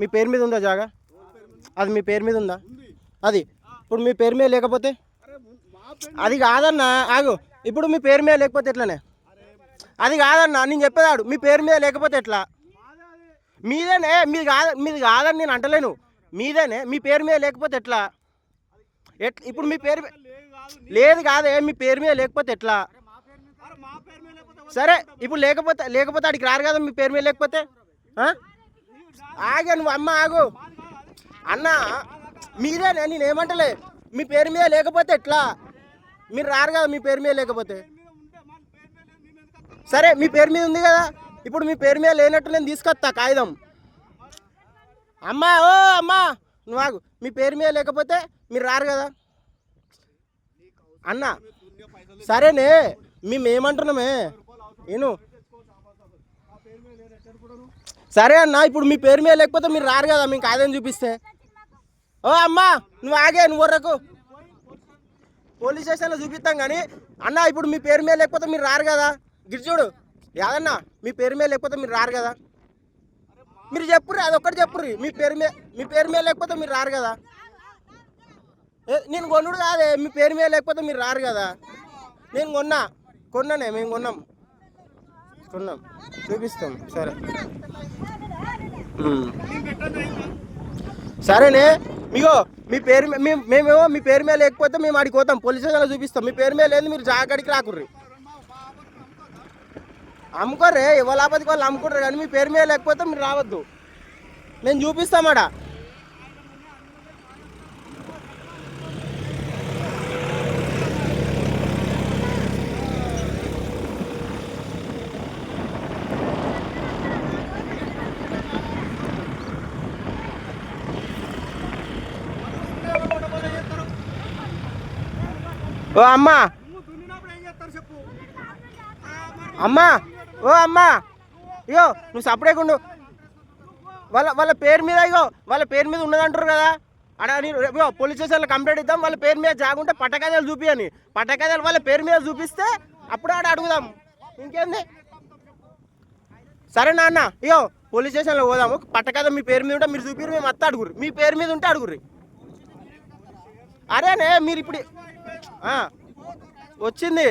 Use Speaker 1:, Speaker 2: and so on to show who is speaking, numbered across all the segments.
Speaker 1: మీ పేరు మీద ఉందా జాగా? అది మీ పేరు మీద ఉందా? అది. ఇప్పుడు మీ పేరు మీద లేకపోతే? అది కాదన్న ఆగు. ఇప్పుడు మీ పేరు మీద లేకపోతే ఎట్లానే? అది కాదన్న నేను చెప్పేదాడు మీ పేరు మీద లేకపోతే ఎట్లా? మీదేనే మీది కాద మీది కాదని నేను అంటలేను. మీదేనే మీ పేరు మీద లేకపోతే ఎట్లా? ఎట్ ఇప్పుడు మీ పేరు
Speaker 2: లేదు కాదే
Speaker 1: మీ పేరు మీద లేకపోతే ఎట్లా? సరే ఇప్పుడు లేకపోతే లేకపోతే అడిగి రారు కదా మీ పేరు మీద లేకపోతే? ఆగా నువ్వు అమ్మ ఆగు. అన్న మీరేనే నేను ఏమంటలే? మీ పేరు మీద లేకపోతే ఎట్లా? మీరు రారు కదా మీ పేరు మీద లేకపోతే. సరే మీ పేరు మీద ఉంది కదా. ఇప్పుడు మీ పేరు మీద లేనట్టు నేను తీసుకొస్తా కాగితం. అమ్మా ఓ అమ్మా నువ్వు ఆగు. మీ పేరు మీద లేకపోతే మీరు రారు కదా. అన్న సరేనే మేమేమంటున్నామే? నేను సరే అన్న ఇప్పుడు మీ పేరు మీద లేకపోతే మీరు రారు కదా మీకు కాదని చూపిస్తే. ఓ అమ్మా నువ్వు ఆగే నువ్వు వర్రకు పోలీస్ స్టేషన్లో చూపిస్తాం కానీ అన్న ఇప్పుడు మీ పేరు మీద లేకపోతే మీరు రారు కదా. గిరిజుడు యాదన్న మీ పేరు మీద లేకపోతే మీరు రారు కదా. మీరు చెప్పుర్రి అది ఒక్కటి చెప్పుర్రి. మీ పేరు మీద మీ పేరు మీద లేకపోతే మీరు రారు కదా. ఏ, నేను కొనుడు కాదే మీ పేరు మీద లేకపోతే మీరు రారు కదా. నేను కొన్నా కొన్నానే మేము కొన్నాం. కొన్నాం చూపిస్తాం. సరే. సరేనే? మీగో మీ పేరు మీ- మేము మేమేమో మీ పేరు మీద లేకపోతే మేము ఆడికి పోతాం. పోలీస్ స్టేషన్లో చూపిస్తాం. మీ పేరు మీద లేదు మీరు జాగడికి రాకుర్రి. అమ్ముకోర్రే ఎవరు ఆపదికి వాళ్ళు అమ్ముకుంటారు కానీ మీ పేరు మీద లేకపోతే మీరు రావద్దు. నేను చూపిస్తామాడ ఓ అమ్మా. అమ్మా. ఓ అమ్మా. ఇగో నువ్వు సపరేకుండు వాళ్ళ వాళ్ళ పేరు మీద ఇగో వాళ్ళ పేరు మీద ఉన్నదంటారు కదా. అక్కడ నేను రేపు పోలీస్ స్టేషన్లో కంప్లైంట్ ఇద్దాం వాళ్ళ పేరు మీద జాగుంటే పట్టకథలు చూపియని. పట్టకథలు వాళ్ళ పేరు మీద చూపిస్తే అప్పుడు ఆడ అడుగుదాం. ఇంకేంది? సరే నాన్న ఇగో పోలీస్ స్టేషన్లో పోదాము. పట్టకథ మీ పేరు మీద ఉంటే మీరు చూపిరు మేము అత్త అడుగురు మీ పేరు మీద ఉంటే అడుగురు అరేనే మీరు ఇప్పుడు వచ్చింది.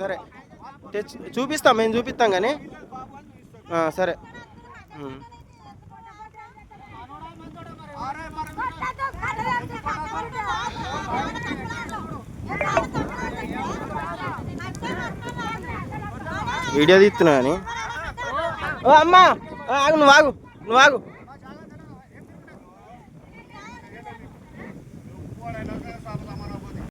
Speaker 1: సరే. తెచ్చి చూపిస్తాం మేము చూపిస్తాం కానీ. సరే. వీడియో తీస్తున్నా కానీ. ఓ అమ్మా. ఆగు నువ్వు ఆగు. నువ్వు ఆగు.